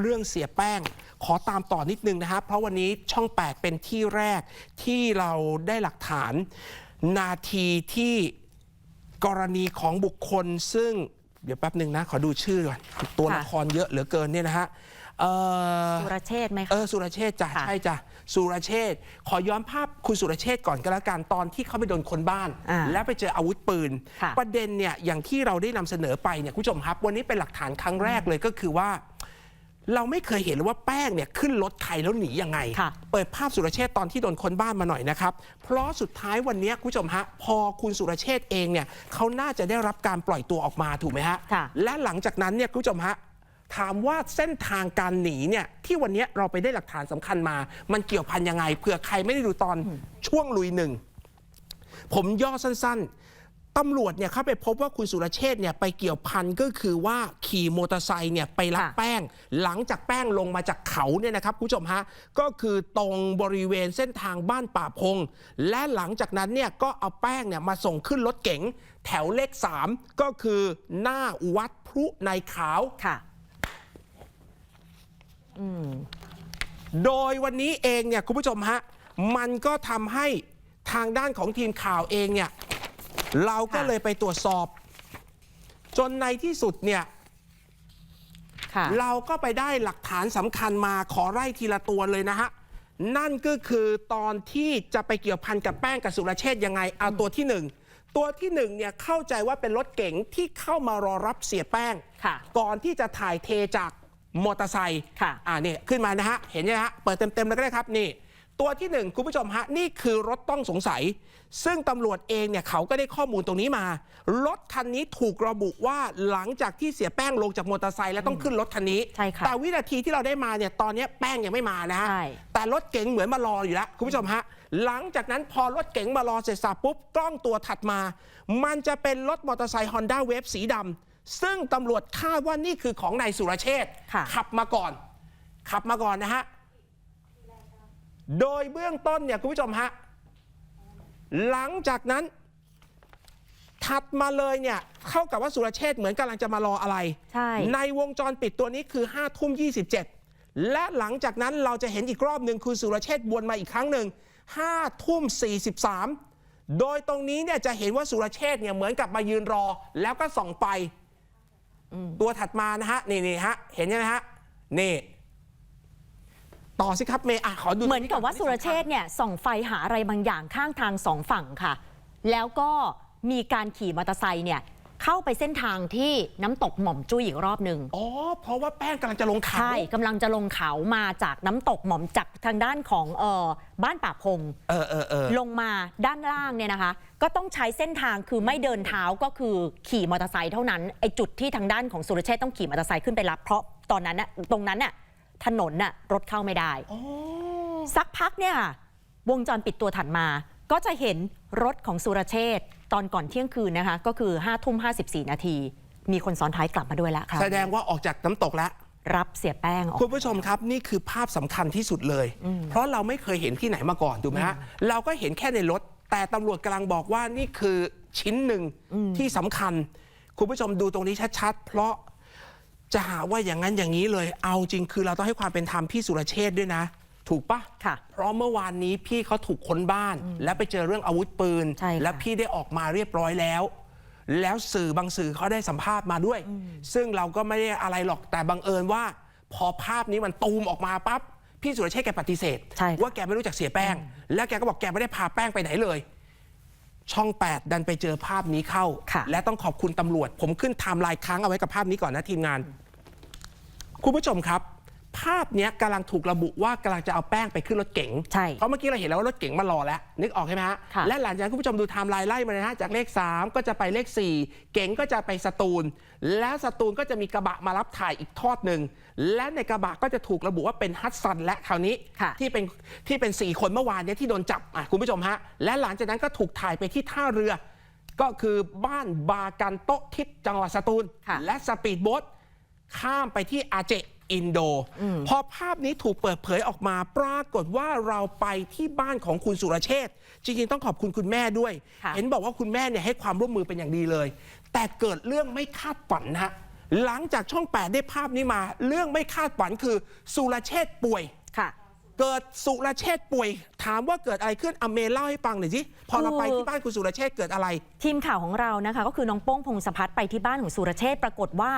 เรื่องเสียแป้งขอตามต่อนิดนึงนะครับ เพราะวันนี้ช่อง 8 เป็นที่แรกที่เราได้หลักฐาน นาทีที่กรณีของบุคคล ซึ่งเดี๋ยวแป๊บหนึ่งนะ ขอดูชื่อก่อนตัวค่ะละครเยอะเหลือเกินเนี่ยนะฮะเอ่อสุรเชษฐ์ไหมเอคะอสุรเชษฐ์จ้ะค่ะใช่จ้ะสุรเชษฐ์ขอย้อนภาพคุณสุรเชษฐ์ก่อนก็แล้วกันตอนที่เขาไปโดนคนบ้านอ่าแล้วไปเจออาวุธปืนค่ะประเด็นเนี่ยอย่างที่เราได้นำเสนอไปเนี่ยคุณผู้ชมครับ วันนี้เป็นหลักฐานครั้งแรกเลยก็คือว่า เราไม่เคยเห็นเลยว่าแป้งเนี่ยขึ้นรถใครแล้วหนียังไงค่ะเปิดภาพสุรเชษฐ์ตอนที่โดนคนบ้านมาหน่อยนะครับ เพราะสุดท้ายวันนี้คุณผู้ชมฮะ พอคุณสุรเชษฐ์เองเนี่ยเขาน่าจะได้รับการปล่อยตัวออกมาถูกไหมฮะค่ะและหลังจากนั้นเนี่ยคุณผู้ชมฮะถามว่าเส้นทางการหนีเนี่ยที่วันนี้เราไปได้หลักฐานสำคัญมา มันเกี่ยวพันยังไงเผื่อใครไม่ได้ดูตอนช่วงลุยหนึ่งผมย่อสั้นๆ ตำรวจเนี่ยเข้าไปพบว่าคุณสุรเชษ์เนี่ยไปเกี่ยวพันก็คือว่าขี่มอเตอร์ไซค์เนี่ยไปรับแป้ง หลังจากแป้งลงมาจากเขาเนี่ยนะครับคุณผู้ชมฮะก็คือตรงบริเวณเส้นทางบ้านป่าพง และหลังจากนั้นเนี่ยก็เอาแป้งเนี่ยมาส่งขึ้นรถเก๋งแถวเลข 3 ก็คือหน้าวัดพรุในขาวค่ะโดยวันนี้เองเนี่ยคุณผู้ชมฮะมันก็ทำให้ทางด้านของทีมข่าวเองเนี่ย เราก็ค่ะเลยไปตรวจสอบ จนในที่สุดเนี่ยค่ะเราก็ไปได้หลักฐานสำคัญมาขอไล่ทีละตัวเลยนะฮะ นั่นก็คือตอนที่จะไปเกี่ยวพันกับแป้งกับสุรเชษฐ์ยังไง เอาตัวที่หนึ่งตัวที่หนึ่งเนี่ยเข้าใจว่าเป็นรถเก๋งที่เข้ามารอรับเสียแป้งค่ะก่อนที่จะถ่ายเทจากมอเตอร์ไซค์ค่ะอ่านี่ขึ้นมานะฮะ เห็นไหมฮะ เปิดเต็มๆเลยก็ได้ครับนี่ ตัวที่หนึ่งคุณผู้ชมฮะ นี่คือรถต้องสงสัย ซึ่งตำรวจเองเนี่ยเขาก็ได้ข้อมูลตรงนี้มา รถคันนี้ถูกระบุว่าหลังจากที่เสียแป้งลงจากมอเตอร์ไซค์แล้วต้องขึ้นรถคันนี้ ใช่ค่ะแต่วินาทีที่เราได้มาเนี่ยตอนนี้แป้งยังไม่มานะฮะใช่ แต่รถเก๋งเหมือนมารออยู่แล้วคุณผู้ชมฮะ หลังจากนั้นพอรถเก๋งมารอเสร็จสับปุ๊บกล้องตัวถัดมา มันจะเป็นรถมอเตอร์ไซค์ฮอนด้าเวฟสีดำซึ่งตำรวจคาดว่านี่คือของนายสุรเชษฐ์ค่ะ ขับมาก่อน ขับมาก่อนนะฮะ โดยเบื้องต้นเนี่ยคุณผู้ชมฮะหลังจากนั้นถัดมาเลยเนี่ยเข้ากับว่าสุรเชษฐ์เหมือนกำลังจะมารออะไรใช่ในวงจรปิดตัวนี้คือ5ทุ่ม27 และหลังจากนั้นเราจะเห็นอีกรอบหนึ่งคือสุรเชษฐ์วนมาอีกครั้งหนึ่ง5ทุ่ม43 โดยตรงนี้เนี่ยจะเห็นว่าสุรเชษฐ์เนี่ยเหมือนกับมายืนรอ แล้วก็ส่องไป ตัวถัดมานะฮะนี่นี่ฮะเห็นไหมฮะนี่ ต่อสิครับเมย์อะขอดูเหมือนกับว่าสุรเชษฐ์เนี่ยส่องไฟหาอะไรบางอย่างข้างทางสองฝั่งค่ะ แล้วก็มีการขี่มอเตอร์ไซค์เนี่ยเข้าไปเส้นทางที่น้ำตกหม่อมจุ้ยอีกรอบหนึ่งอ๋อเพราะว่าแป้งกำลังจะลงเขา ใช่กำลังจะลงเขามาจากน้ำตกหม่อมจากทางด้านของเออบ้านป่าพง เออเออเออลงมาด้านล่างเนี่ยนะคะ ก็ต้องใช้เส้นทางคือไม่เดินเท้าก็คือขี่มอเตอร์ไซค์เท่านั้นไอจุดที่ทางด้านของสุรเชษฐ์ต้องขี่มอเตอร์ไซค์ขึ้นไปรับเพราะตอนนั้นน่ะตรงนั้นน่ะ ถนนน่ะรถเข้าไม่ได้อ๋อสักพักเนี่ยค่ะวงจรปิดตัวถัดมา ก็จะเห็นรถของสุรเชษฐ์ตอนก่อนเที่ยงคืนนะคะ ก็คือ5้าทุ่มห้นาที มีคนซ้อนท้ายกลับมาด้วยแล้วค่ะแสดงว่าออกจากน้ำตกแล้วรับเสียแป้งออกคุณผู้ชมครับ นี่คือภาพสำคัญที่สุดเลย เพราะเราไม่เคยเห็นที่ไหนมาก่อนถูกไหมฮะเราก็เห็นแค่ในรถ แต่ตำรวจกำลังบอกว่านี่คือชิ้นหนึ่งที่สำคัญ คุณผู้ชมดูตรงนี้ชัดๆ เพราะ จะหาว่าอย่างนั้นอย่างนี้เลย เอาจริงคือเราต้องให้ความเป็นธรรมพี่สุรเชษฐ์ด้วยนะ ถูกปะค่ะเพราะเมื่อวานนี้พี่เขาถูกค้นบ้าน และไปเจอเรื่องอาวุธปืน ใช่ค่ะ และพี่ได้ออกมาเรียบร้อยแล้ว แล้วสื่อบางสื่อเขาได้สัมภาษณ์มาด้วย ซึ่งเราก็ไม่ได้อะไรหรอกแต่บังเอิญว่า พอภาพนี้มันตูมออกมาปั๊บพี่สุรเชษฐ์แกปฏิเสธ ใช่ค่ะ ว่าแกไม่รู้จักเสียแป้ง แล้วแกก็บอกแกไม่ได้พาแป้งไปไหนเลย ช่อง 8 ดันไปเจอภาพนี้เข้า ค่ะ และต้องขอบคุณตำรวจ ผมขึ้นไทม์ไลน์ค้างเอาไว้กับภาพนี้ก่อนนะทีมงาน คุณผู้ชมครับ ภาพเนี้ยกำลังถูกระบุว่ากำลังจะเอาแป้งไปขึ้นรถเก๋งใช่เพราะเมื่อกี้เราเห็นแล้วว่ารถเก๋งมารอแล้ว นึกออกใช่ไหมฮะ ค่ะ และหลังจากนั้นคุณผู้ชมดูไทม์ไลน์ไล่มาเลยนะฮะจากเลข 3 ก็จะไปเลข 4 เก๋งก็จะไปสตูล แล้วสตูลก็จะมีกระบะมารับถ่ายอีกทอดหนึ่ง และในกระบะก็จะถูกระบุว่าเป็นฮัตซันและคราวนี้ ค่ะ ที่เป็นที่เป็น 4 คนเมื่อวานเนี้ที่โดนจับอะคุณผู้ชมฮะ และหลังจากนั้นก็ถูกถ่ายไปที่ท่าเรือ ก็คือบ้านบากันโตะทิศจังหวัดสตูล ค่ะ และสปีดโบ๊ทข้ามไปที่อาเจ อินโด พอภาพนี้ถูกเปิดเผยออกมาปรากฏว่าเราไปที่บ้านของคุณสุรเชษฐ์จริงๆ ต้องขอบคุณคุณแม่ด้วยค่ะเห็นบอกว่าคุณแม่เนี่ยให้ความร่วมมือเป็นอย่างดีเลย แต่เกิดเรื่องไม่คาดฝันนะฮะหลังจากช่อง 8 ได้ภาพนี้มา เรื่องไม่คาดฝันคือสุรเชษฐ์ป่วยค่ะเกิดสุรเชษฐ์ป่วย ถามว่าเกิดอะไรขึ้นอเมเล่าให้ฟังหน่อยสิพอเราคือไปที่บ้านคุณสุรเชษฐ์เกิดอะไร ทีมข่าวของเรานะคะ ก็คือน้องโป้งพงศพัฒน์ไปที่บ้านของสุรเชษฐ์ปรากฏว่า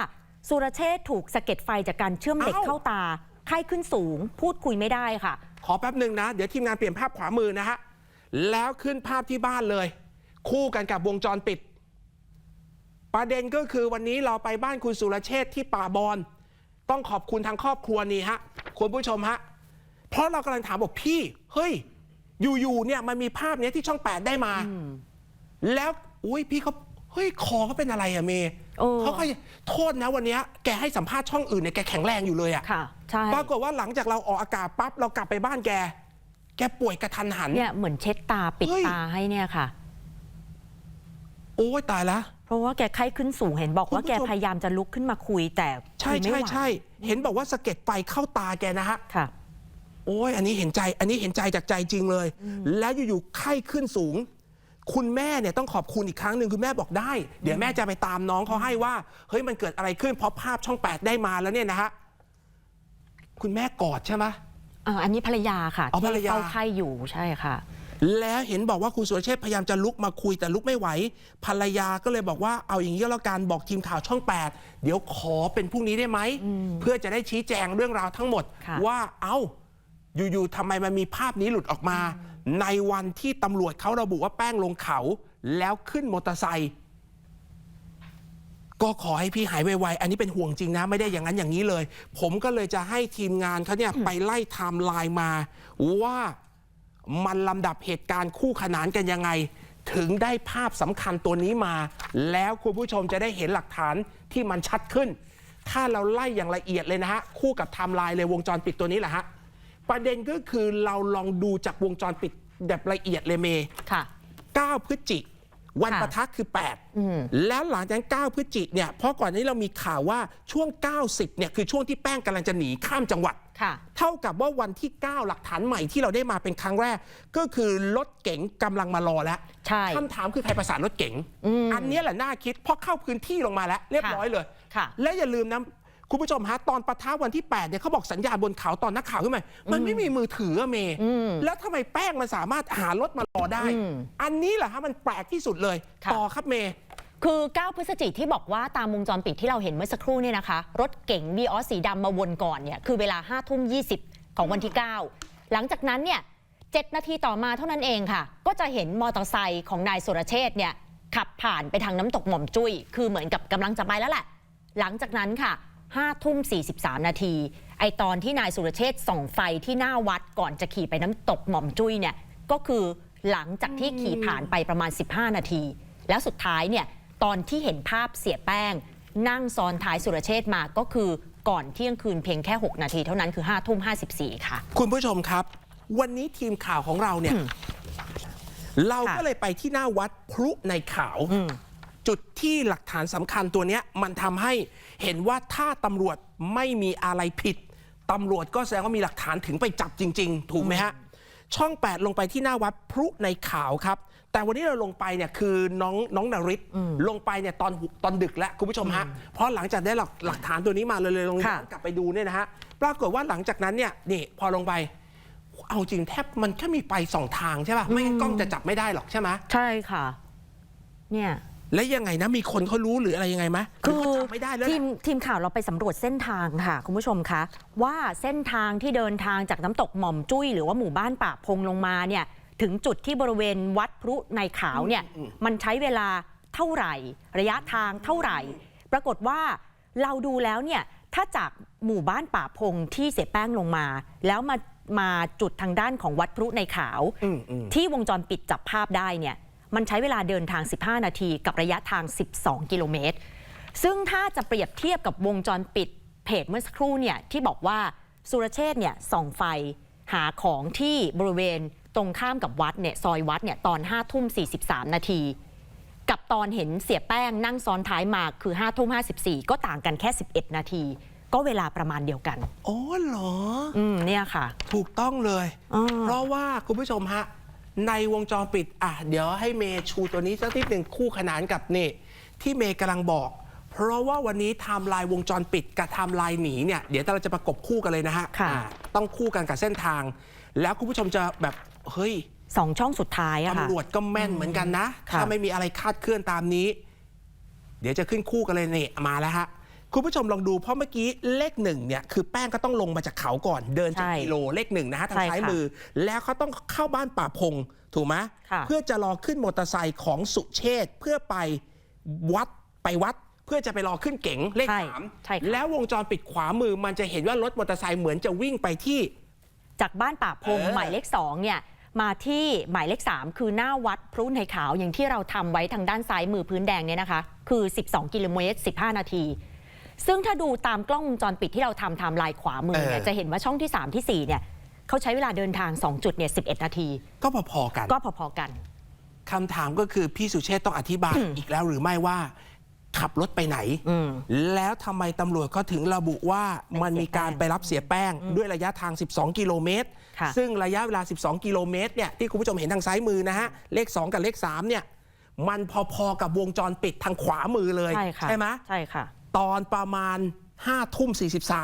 สุรเชษฐ์ถูกสะเก็ดไฟจากการเชื่อมเหล็กเอ้าเข้าตา ไข้ขึ้นสูง พูดคุยไม่ได้ค่ะ ขอแป๊บหนึ่งนะ เดี๋ยวทีมงานเปลี่ยนภาพขวามือนะฮะ แล้วขึ้นภาพที่บ้านเลย คู่กันกับวงจรปิด ประเด็นก็คือวันนี้เราไปบ้านคุณสุรเชษฐ์ที่ป่าบอนต้องขอบคุณทางครอบครัวนี่ฮะคุณผู้ชมฮะเพราะเรากำลังถามบอกพี่ เฮ้ย อยู่ๆเนี่ยมันมีภาพเนี้ยที่ช่องแปดได้มา แล้วอุ้ยพี่เขา เฮ้ยคอเขาเป็นอะไรอะเมย์โอ้เขาก็โทษนะวันเนี้ยแกให้สัมภาษณ์ช่องอื่นเนี่ยแกแข็งแรงอยู่เลยอะค่ะใช่ปรากฏว่าหลังจากเราออกอากาศปั๊บเรากลับไปบ้านแก แกป่วยกระทันหันเนี่ยเหมือนเช็ดตาปิดเฮ้ยตาให้เนี่ยค่ะ โอ้ยตายแล้วเพราะว่าแกไข้ขึ้นสูงเห็นบอกว่าคุณผู้แกชมพยายามจะลุกขึ้นมาคุยแต่ใช่คุยไม่ใช่ไหวใช่เห็นบอกว่าสะเก็ดไฟเข้าตาแกนะฮะค่ะโอ้ยอันนี้เห็นใจ อันนี้เห็นใจจากใจจริงเลย แล้วอยู่ๆไข้ขึ้นสูง คุณแม่เนี่ยต้องขอบคุณอีกครั้งหนึ่งคุณแม่บอกได้ เดี๋ยวแม่จะไปตามน้องเขาให้ว่าเฮ้ยมันเกิดอะไรขึ้นเพราะภาพช่องแปดได้มาแล้วเนี่ยนะฮะคุณแม่กอดใช่ไหมอ่าอันนี้ภรรยาค่ะอ๋อภรรยา ที่เฝ้าไข้อยู่ใช่ค่ะ แล้วเห็นบอกว่าคุณสุรเชษฐ์พยายามจะลุกมาคุยแต่ลุกไม่ไหว ภรรยาก็เลยบอกว่าเอาอย่างนี้ก็แล้วกันบอกทีมข่าวช่อง 8 เดี๋ยวขอเป็นพรุ่งนี้ได้ไหม เพื่อจะได้ชี้แจงเรื่องราวทั้งหมด ค่ะ ว่าเอ้าอยู่ๆทำไมมันมีภาพนี้หลุดออกมา ในวันที่ตำรวจเขาระบุว่าแป้งลงเขา แล้วขึ้นมอเตอร์ไซค์ก็ขอให้พี่หายไวๆ อันนี้เป็นห่วงจริงนะ ไม่ได้อย่างนั้นอย่างนี้เลย ผมก็เลยจะให้ทีมงานเขาเนี่ยไปไล่ไทม์ไลน์มาว่ามันลำดับเหตุการณ์คู่ขนานกันยังไง ถึงได้ภาพสำคัญตัวนี้มา แล้วคุณผู้ชมจะได้เห็นหลักฐานที่มันชัดขึ้น ถ้าเราไล่อย่างละเอียดเลยนะฮะ คู่กับไทม์ไลน์เลยวงจรปิดตัวนี้แหละฮะ ประเด็นก็คือเราลองดูจากวงจรปิดแบบละเอียดเลยเมย์ค่ะ 9พฤศจิกวันค่ะ ปะทะคือ8แล้วหลังจากนั้น9พฤศจิกเนี่ยเพราะก่อนหนานี้เรามีข่าวว่าช่วง 90เนี่ยคือช่วงที่แป้งกำลังจะหนีข้ามจังหวัด ค่ะ เท่ากับว่าวันที่ 9 หลักฐานใหม่ที่เราได้มาเป็นครั้งแรก ก็คือรถเก๋งกำลังมารอแล้วใช่ คำถามคือใครประสานรถเก๋งอืมอันเนี้ยแหละน่าคิดเพราะเข้าพื้นที่ลงมาแล้ว เรียบร้อยเลย ค่ะ และอย่าลืมนะ คุณผู้ชมฮะตอนปะทะวันที่ 8เนี่ยเขาบอกสัญญาณบนเขาตอนนักข่าวขึ้นมามันไม่มีมือถืออะเมย์อืมแล้วทำไมแป้งมันสามารถหารถมารอได้อืมอันนี้แหละฮะมันแปลกที่สุดเลยค่ะต่อครับเมย์คือ 9 พฤศจิกที่บอกว่าตามวงจรปิดที่เราเห็นเมื่อสักครู่เนี่ยนะคะ รถเก๋งบีออสสีดำมาวนก่อนเนี่ยคือเวลา5ทุ่ม20 ของวันที่ 9 หลังจากนั้นเนี่ย7นาทีต่อมาเท่านั้นเองค่ะ ก็จะเห็นมอเตอร์ไซค์ของนายสุรเชษฐ์เนี่ยขับผ่านไปทางน้ำตกหม่อมจุ้ย คือเหมือนกับกำลังจะไปแล้วแหละ หลังจากนั้นค่ะ 5ทุ่ม 43 นาที ไอตอนที่นายสุรเชษฐ์ส่องไฟที่หน้าวัดก่อนจะขี่ไปน้ำตกหม่อมจุ้ยเนี่ยก็คือหลังจากที่ขี่ผ่านไปประมาณ 15 นาที แล้วสุดท้ายเนี่ยตอนที่เห็นภาพเสียแป้ง นั่งซ้อนท้ายสุรเชษฐ์มาก็คือก่อนเที่ยงคืนเพียงแค่ 6 นาทีเท่านั้นคือ5ทุ่ม54 ค่ะ คุณผู้ชมครับ วันนี้ทีมข่าวของเราเนี่ย เราก็ค่ะเลยไปที่หน้าวัดพลุในขาว จุดที่หลักฐานสำคัญตัวเนี้ยมันทำให้เห็นว่าถ้าตำรวจไม่มีอะไรผิดตำรวจก็แสดงว่ามีหลักฐานถึงไปจับจริง ๆ ถูกไหมฮะ ช่อง 8 ลงไปที่หน้าวัดพลุในขาวครับ แต่วันนี้เราลงไปเนี่ยคือน้องน้องนาริศลงไปเนี่ยตอนตอนดึกแล้วคุณผู้ชมฮะ เพราะหลังจากได้หลักหลักฐานตัวนี้มาเลยเลยลงย้ค่ะอนกลับไปดูเนี่ยนะฮะ ปรากฏว่าหลังจากนั้นเนี่ยนี่พอลงไป เอาจริงแทบมันแค่มีไฟสองทางใช่ป่ะ ไม่งั้นกล้องจะจับไม่ได้หรอกใช่ไหมใช่ค่ะ เนี่ย และยังไงนะมีคนเขารู้หรืออะไรยังไงไหมหรืเขาจำไม่ได้แล้วทีมแหละทีมข่าวเราไปสำรวจเส้นทางค่ะ คุณผู้ชมคะ ว่าเส้นทางที่เดินทางจากน้ำตกหม่อมจุ้ย หรือว่าหมู่บ้านป่าพงลงมาเนี่ยถึงจุดที่บริเวณวัดพรุในขาวเนี่ยมันใช้เวลาเท่าไหร่ ระยะทางเท่าไหร่ ปรากฏว่าเราดูแล้วเนี่ยถ้าจากหมู่บ้านป่าพงที่เสียแป้งลงมา แล้วมามาจุดทางด้านของวัดพรุในขาว อืมอืม ที่วงจรปิดจับภาพได้เนี่ย มันใช้เวลาเดินทาง 15 นาที กับระยะทาง 12 กิโลเมตร ซึ่งถ้าจะเปรียบเทียบกับวงจรปิดเพจเมื่อสักครู่เนี่ยที่บอกว่าสุรเชษฐ์เนี่ยส่องไฟหาของที่บริเวณตรงข้ามกับวัดเนี่ยซอยวัดเนี่ยตอน5ทุ่ม43 นาที กับตอนเห็นเสียแป้งนั่งซ้อนท้ายมาคือ5ทุ่ม54 ก็ต่างกันแค่ 11 นาที ก็เวลาประมาณเดียวกันอ๋อเหรอ อืมเนี่ยค่ะ ถูกต้องเลยอ๋อเพราะว่าคุณผู้ชมฮะ ในวงจรปิดอะเดี๋ยวให้เมย์ชูตัวนี้สักนิดหนึ่งคู่ขนานกับนี่ที่เมย์กำลังบอก เพราะว่าวันนี้ไทม์ไลน์วงจรปิดกับไทม์ไลน์หนีเนี่ยเดี๋ยวเราจะประกบคู่กันเลยนะฮะค่ะ อ่าต้องคู่กันกับเส้นทาง แล้วคุณผู้ชมจะแบบเฮ้ย สองช่องสุดท้ายอะค่ะ ตำรวจก็แม่นเหมือนกันนะ ค่ะ ถ้าไม่มีอะไรคาดเคลื่อนตามนี้ เดี๋ยวจะขึ้นคู่กันเลยนี่ มาแล้วฮะ คุณผู้ชมลองดูเพราะเมื่อกี้เลขหนึ่งเนี่ยคือแป้งก็ต้องลงมาจากเขาก่อนเดินจากใช่กิโลเลขหนึ่งนะฮะทางใช่ซ้ายค่ะมือ แล้วเขาต้องเข้าบ้านป่าพงถูกไหมค่ะเพื่อจะรอขึ้นมอเตอร์ไซค์ของสุเชษฐ์เพื่อไปวัดไปวัดเพื่อจะไปรอขึ้นเก๋งเลขใช่สามใช่ค่ะแล้ววงจรปิดขวามือมันจะเห็นว่ารถมอเตอร์ไซค์เหมือนจะวิ่งไปที่ จากบ้านป่าพงเออหมายเลขสองเนี่ยมาที่หมายเลข 3 คือหน้าวัดพรุในขาวอย่างที่เราทำไว้ทางด้านซ้ายมือพื้นแดงเนี่ยนะคะ คือ 12 กิโลเมตร 15 นาที ซึ่งถ้าดูตามกล้องวงจรปิดที่เราทำไทม์ไลน์ขวามือเนี่ยเออ จะเห็นว่าช่องที่ 3ทีสี่ 4 เนี่ยเขาใช้เวลาเดินทาง 2 จุดเนี่ย11 นาที ก็พอๆกัน ก็พอๆกัน คำถามก็คือพี่สุเชษฐ์ต้องอธิบายอีกแล้วหรือไม่ว่าขับรถไปไหน อืม แล้วทำไมตำรวจเขาถึงระบุว่ามันมีการไปรับเสียแป้ง ด้วยระยะทาง 12 กิโลเมตร ค่ะ ซึ่งระยะเวลา 12 กิโลเมตรเนี่ยที่คุณผู้ชมเห็นทางซ้ายมือนะฮะ เลข 2 กับเลข 3 เนี่ย มันพอๆกับวงจรปิดทางขวามือเลยใช่ค่ะไหม ใช่ค่ะ ตอนประมาณ5ทุ่ม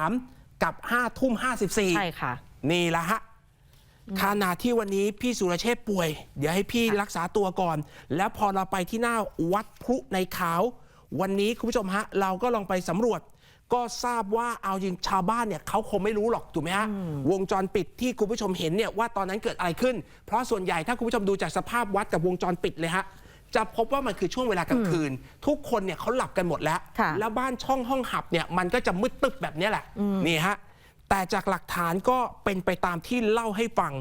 43 กับ5ทุ่ม54 ใช่ค่ะ นี่แหละฮะขณะที่วันนี้พี่สุรเชษฐ์ป่วย เดี๋ยวให้พี่ค่ะรักษาตัวก่อน แล้วพอเราไปที่หน้าวัดพรุในขาว วันนี้คุณผู้ชมฮะ เราก็ลองไปสำรวจ ก็ทราบว่าเอาจริงชาวบ้านเนี่ยเขาคงไม่รู้หรอกถูกไหมฮะวงจรปิดที่คุณผู้ชมเห็นเนี่ยว่าตอนนั้นเกิดอะไรขึ้น เพราะส่วนใหญ่ถ้าคุณผู้ชมดูจากสภาพวัดกับวงจรปิดเลยฮะ จะพบว่ามันคือช่วงเวลากลางคืน ทุกคนเนี่ยเขาหลับกันหมดแล้ว ค่ะแล้วบ้านช่องห้องหับเนี่ยมันก็จะมืดตึบแบบเนี้ยแหละนี่ฮะแต่จากหลักฐานก็เป็นไปตามที่เล่าให้ฟัง